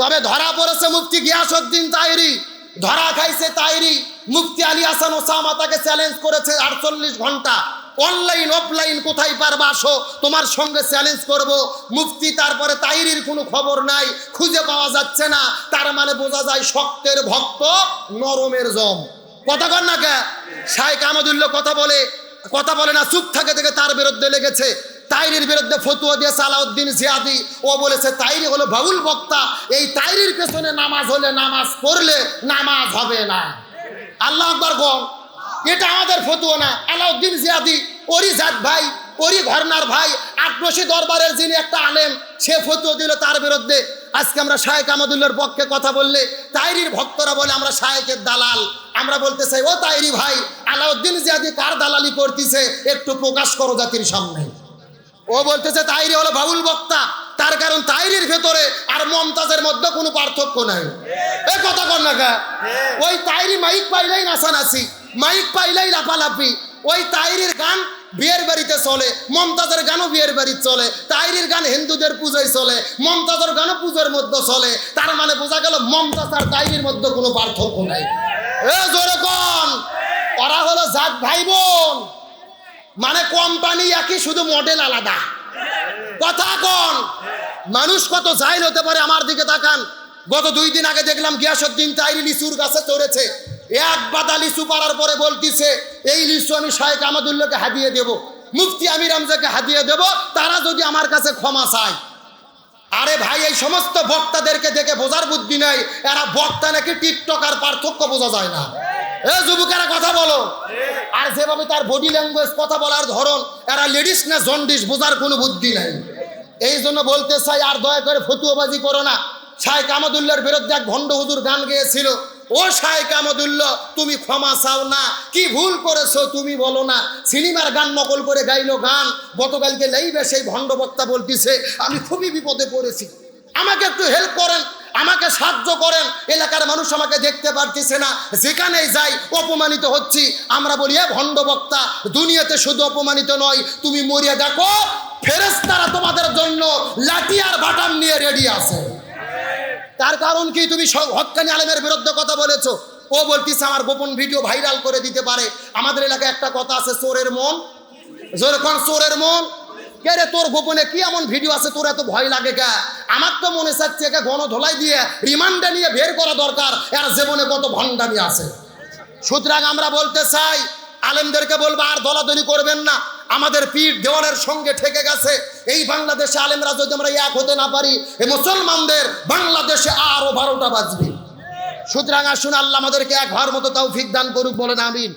তবে ধরা পড়েছে মুফতি গিয়াসউদ্দিন তাইরি। ধরা খাইছে তাইরি। মুফতি আলী হাসান ওসামা তাকে চ্যালেঞ্জ করেছে আটচল্লিশ ঘণ্টা। অনলাইন অফলাইন কোথায় পারবা আসো, তোমার সঙ্গে চ্যালেঞ্জ করব। মুফতি তারপরে তাইরির কোনো খবর নাই, খুঁজে পাওয়া যাচ্ছে না। তার মানে বোঝা যায় শক্তের ভক্ত নরমের জম। কথা কর না কে? শাইখ আহমদুল্লাহ কথা বলে কথা বলে না, চুপ থাকে থেকে তার বিরুদ্ধে লেগেছে। তাইরির বিরুদ্ধে ফতুয়া দিয়ে সালাউদ্দিন জিয়াদি, ও বলেছে, তাইরি হলো বাউল বক্তা। এই তাইরির পেছনে নামাজ হলে নামাজ পড়লে নামাজ হবে না। আল্লাহ আকবর গম। এটা আমাদের ফতুয়া না। আলাউদ্দিন জিয়াদি ওরি জাত ভাই ওরি ঘরনার ভাই আক্রোশী দরবারের যিনি একটা আলেম, সে ফতুয়া দিল তার বিরুদ্ধে। আজকে আমরা শায়েক আহমদুল্লার পক্ষে কথা বললে, তাইরির ভক্তরা বলে, আমরা শায়েকের দালাল। আমরা বলতে চাই, ও তাইরি ভাই, আলাউদ্দিন জিয়াদি কার দালালি করতেছে? একটু প্রকাশ করো জাতির সামনে। ও বলতেছে তাইরি হলো বাবুল বক্তা। তার কারণ তাইরির ভেতরে আর মমতাজের মধ্যে কোনো পার্থক্য নাই। এ কথা কর না ওই তাইরি মাইক পাইলেই নাচানাচি মাইক পাইলেই লাফালাফি। ওই তাইরির গান বিয়ের বাড়িতে চলে মমতাজের গানও বিয়ের বাড়িতে চলে তাইরির গান হিন্দুদের পুজোয় চলে মমতাজের গানও পুজোর মধ্যে চলে। তার মানে বোঝা গেল মমতাজ আর তাইরির মধ্যে কোনো পার্থক্য নাই। এ জোরে কন। ওরা হলো জাত ভাই বোন। মানে কোম্পানি একই, শুধু মডেল আলাদা। কথা কোন? মানুষ কত জাইল হতে পারে আমার দিকে তাকান। গত দুই দিন আগে দেখলাম গিয়াসুদ্দিন তাইরি লিচুর গাছে চড়েছে। এক বাদা লিচু পাড়ার পরে বলতিছে, এই লিচু আমি শাহেক আমাদুল্লাহকে হাদিয়ে দেব। মুফতি আমির আমজাকে হাদিয়ে দেব, তারা যদি আমার কাছে ক্ষমা চায়। আরে ভাই, এই সমস্ত বক্তাদেরকে দেখে বোঝার বুদ্ধি নাই। এরা বক্তা নাকি টিকটক আর পার্থক্য বোঝা যায় না। এ যুবকেরা, কথা বলো। আর যেভাবে তার বডি ল্যাঙ্গুয়েজ কথা বলার ধরন, এরা লেডিস না জন্ডিস বোঝার কোনো বুদ্ধি নাই। এই জন্য বলতে চাই, আর দয়া করে ফতুয়াবাজি করো না। শাহেক আহমদুল্লাহর বিরুদ্ধে এক ভণ্ড হুজুর গান গেয়েছিল, ও শাহেক আহমদুল্লাহ তুমি ক্ষমা চাও না। কি ভুল করেছ তুমি বলো না। সিনেমার গান নকল করে গাইলো গান, গতকালকে লাইবে সেই ভণ্ড বক্তা বলতিছে, আমি খুবই বিপদে পড়েছি। আমাকে একটু হেল্প করেন। আমাকে সাহায্য করেন। এলাকার মানুষ আমাকে দেখতে পারতেছে না। যেখানেই যাই, অপমানিত হচ্ছি। আমরা বলি ভণ্ড বক্তা, দুনিয়াতে শুধু অপমানিত নয়, তুমি মরিয়া দেখো ফেরেস্তারা তোমাদের জন্য লাঠি আর বাটাম নিয়ে রেডি আছে। তার কারণ কি? তুমি হকানি আলমের বিরুদ্ধে কথা বলেছ। ও বলতিস আমার গোপন ভিডিও ভাইরাল করে দিতে পারে। আমাদের এলাকায় একটা কথা আছে, চোরের মন। যেরকম চোরের মন। কে রে তোর গোপনে কি এমন ভিডিও আছে? তোর এত ভয় লাগে কে? আমার তো মনে চাচ্ছে একে গণ ধোলাই দিয়ে রিমান্ডে নিয়ে বের করা দরকার। এর জীবনে কত ভণ্ডামি আছে। সুতরাং আমরা বলতে চাই, আলেমদেরকে বলব, আর দলাদলি করবেন না। আমাদের পীর দেওয়ালের সঙ্গে ঠেকে গেছে। এই বাংলাদেশে আলেমরা যদি আমরা এক হতে না পারি এই মুসলমানদের বাংলাদেশে আরও বারোটা বাজবে। সুতরাং আসুন, আল্লাহ আমাদেরকে এক হওয়ার মতো তাও ফিক দান করুক, বলেন আমিন।